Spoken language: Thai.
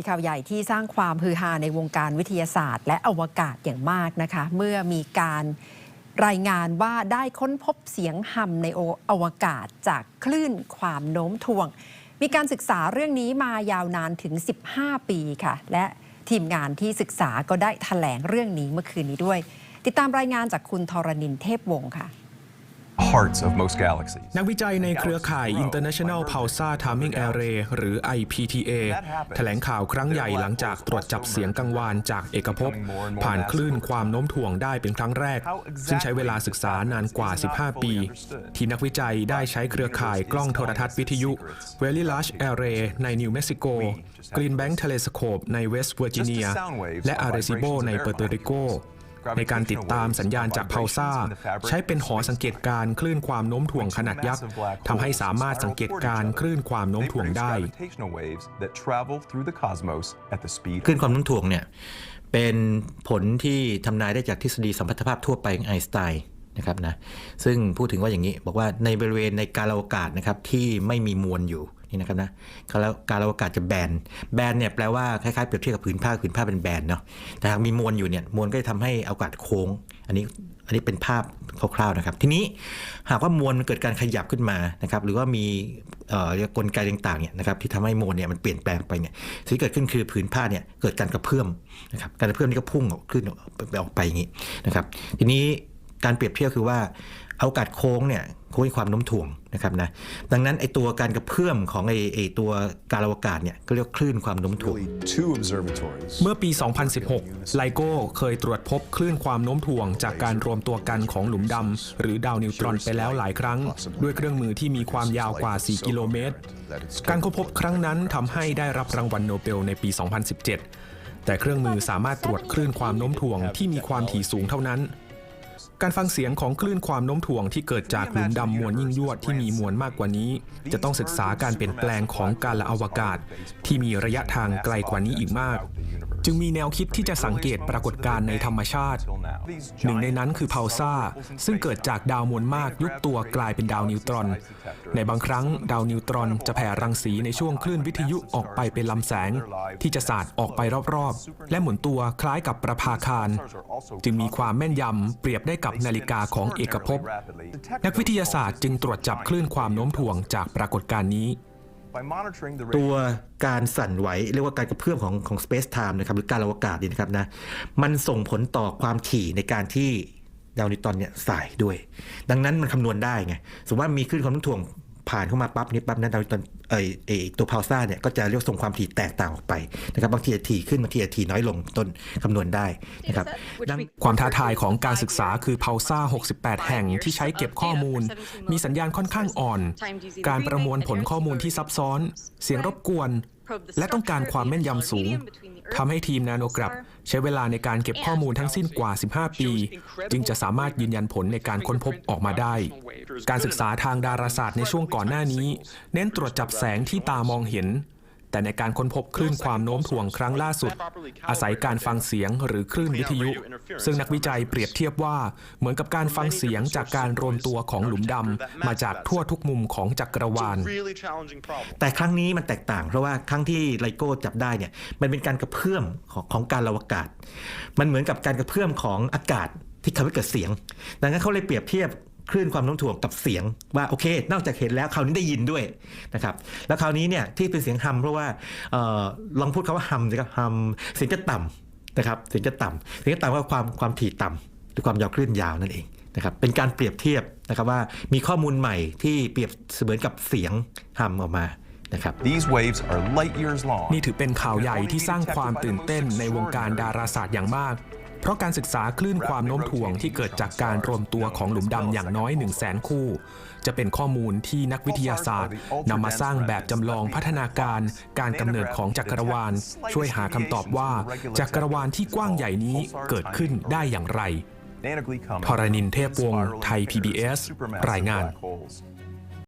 มีข่าวใหญ่ที่สร้างความฮือฮาในวงการวิทยาศาสตร์ และอวกาศอย่างมากนะคะ เมื่อมีการรายงานว่าได้ค้นพบเสียงฮัมในอวกาศจากคลื่นความโน้มถ่วง มีการศึกษาเรื่องนี้มายาวนานถึง 15 ปีค่ะ และทีมงานที่ศึกษาก็ได้แถลงเรื่องนี้เมื่อคืนนี้ด้วย ติดตามรายงานจากคุณทรณินเทพวงศ์ค่ะ hearts of most galaxies. นักวิจัยในเครือข่าย International Pulsar Timing Array หรือ IPTA แถลงข่าวครั้งใหญ่หลังจากตรวจจับเสียงกังวานจากเอกภพ ผ่านคลื่นความโน้มถ่วงได้เป็นครั้งแรก ซึ่งใช้เวลาศึกษานานกว่า 15 ปี ที่นักวิจัยได้ใช้เครือข่ายกล้องโทรทัศน์วิทยุ Very Large Array ในนิวเม็กซิโก Green Bank Telescope ในเวสต์เวอร์จิเนียและ Arecibo ในเปอร์โตริโก ในการติดตามสัญญาณจากเพาซ่า ใช้เป็นหอสังเกตการณ์คลื่นความโน้มถ่วงขนาดยักษ์ทำให้สามารถสังเกตการณ์คลื่นความโน้มถ่วงได้คลื่นความโน้มถ่วงเนี่ยเป็นผลที่ทำนายได้จากทฤษฎีสัมพัทธภาพทั่วไปของไอน์สไตน์นะครับนะซึ่งพูดถึงว่าอย่างนี้บอกว่าในบริเวณในกาลอวกาศนะครับที่ไม่มีมวลอยู่ นี่นะครับนะกาลกาลอวกาศจะแบนแบนเนี่ยแปลว่าคล้ายๆเปรียบเทียบกับผืนผ้าผืนผ้าเป็นแบนเนาะแต่หากมีมวลอยู่เนี่ยมวลก็จะทำให้อากาศโค้ง อันนี้อันนี้เป็นภาพคร่าวๆนะครับ ทีนี้หากว่ามวลมันเกิดการขยับขึ้นมานะครับหรือว่ามีเอ่อกลไกต่างๆเนี่ยนะครับที่ทำให้มวลเนี่ยมันเปลี่ยนแปลงไปเนี่ยสิ่งที่เกิดขึ้นคือผืนผ้าเนี่ยเกิดการกระเพื่อมนะครับการกระเพื่อมนี่ก็พุ่งออกขึ้นออกไปอย่างนี้นะครับทีนี้ การเปรียบเทียบคือว่าอากาศโค้งเนี่ยโค้งมีความโน้มถ่วงนะครับนะดังนั้นไอตัวการกระเพื่อมของไอไอตัวการอวกาศเนี่ยก็เรียกว่าคลื่นความโน้มถ่วง really two observatories. เมื่อปี 2016 ไลโก้เคยตรวจพบคลื่นความโน้มถ่วง จากการรวมตัวกันของหลุมดำหรือดาวนิวตรอนไปแล้วหลายครั้ง ด้วยเครื่องมือที่มีความยาวกว่า 4 กิโลเมตร การค้นพบครั้งนั้นทำให้ได้รับรางวัลโนเบลในปี 2017 แต่เครื่องมือสามารถตรวจคลื่นความโน้มถ่วงที่มีความถี่สูงเท่านั้น การฟังเสียงของคลื่นความโน้มถ่วงที่เกิดจากหลุมดำมวลยิ่งยวดที่มีมวลมากกว่านี้ จะต้องศึกษาการเปลี่ยนแปลงของการละอวกาศ ที่มีระยะทางไกลกว่านี้อีกมาก จึงมีแนวคิดที่จะสังเกตปรากฏการณ์ในธรรมชาติ หนึ่งในนั้นคือเพาซ่า ซึ่งเกิดจากดาวมวลมากยุบตัวกลายเป็นดาวนิวตรอน ในบางครั้งดาวนิวตรอนจะแผ่รังสีในช่วงคลื่นวิทยุออกไปเป็นลำแสง ที่จะสาดออกไปรอบๆ และหมุนตัวคล้ายกับประภาคาร จึงมีความแม่นยำเปรียบได้กับนาฬิกาของเอกภพ นักวิทยาศาสตร์จึงตรวจจับคลื่นความโน้มถ่วงจากปรากฏการณ์นี้ ตัวการสั่นไหวเรียกว่าการกระเพื่อมของของ space time นะครับหรือการอวกาศนี่นะครับนะมันส่งผลต่อความถี่ในการที่ดาวนิวตรอนเนี่ยสายด้วย ดังนั้นมันคำนวณได้ไงสมมติว่ามีคลื่นความโน้มถ่วงผ่านเข้ามาปั๊บนี่ปั๊บนั้นดาวนิวตรอน เอยเอยตัวพาวซ่าเนี่ยก็จะเรียกส่งความถี่แตกต่างออกไปนะครับบางทีจะถี่ขึ้นบางทีจะถี่น้อยลงต้นคำนวณได้นะครับดังความท้าทายของการศึกษาคือเพาซ่า 68 แห่งที่ใช้เก็บข้อมูล มีสัญญาณค่อนข้างอ่อน การประมวลผลข้อมูลที่ซับซ้อน เสียงรบกวน และต้องการความแม่นยำสูงทำให้ทีมนาโนกรับใช้เวลาในการเก็บข้อมูลทั้งสิ้นกว่า 15 ปี จึงจะสามารถยืนยันผลในการค้นพบออกมาได้ การศึกษาทางดาราศาสตร์ในช่วงก่อนหน้านี้ เน้นตรวจจับแสงที่ตามองเห็น แต่ในการค้นพบคลื่นความโน้มถ่วงครั้งล่าสุด อาศัยการฟังเสียงหรือคลื่นวิทยุ ซึ่งนักวิจัยเปรียบเทียบว่าเหมือนกับการฟังเสียงจากการรวมตัวของหลุมดำมาจากทั่วทุกมุมของจักรวาล แต่ครั้งนี้มันแตกต่างเพราะว่าครั้งที่ไลโก้จับได้เนี่ยมันเป็นการกระเพื่อมของของการอวกาศ มันเหมือนกับการกระเพื่อมของอากาศที่ทำให้เกิดเสียง ดังนั้นเขาเลยเปรียบเทียบ คลื่นความโน้มถ่วงกับเสียงว่าโอเค นอกจากเห็นแล้วคราวนี้ได้ยินด้วยนะครับแล้วคราวนี้เนี่ยที่เป็นเสียงฮัมเพราะว่าเอ่อลองพูดคำว่าฮัมสิครับฮัมเสียงจะต่ำนะครับเสียงจะต่ำเสียงจะต่ำก็ความความถี่ต่ำหรือความยาวคลื่นยาวนั่นเองนะครับเป็นการเปรียบเทียบนะครับว่ามีข้อมูลใหม่ที่เปรียบเสมือนกับเสียงฮัมออกมานะครับ These waves are light years long. นี่ถือเป็นข่าวใหญ่ที่สร้างความตื่นเต้นในวงการดาราศาสตร์อย่างมาก เพราะการศึกษาคลื่นความโน้มถ่วงที่เกิดจากการรวมตัวของหลุมดำอย่างน้อย1 0 0 0 0แสนคู่ จะเป็นข้อมูลที่นักวิทยาศาสตร์นำมาสร้างแบบจำลองพัฒนาการการกำเนิดของจักรวาล ช่วยหาคำตอบว่าจักรวาลที่กว้างใหญ่นี้เกิดขึ้นได้อย่างไร Nanogly coming ทรณินเทพวงศ์ไทย PBS รายงาน black holes.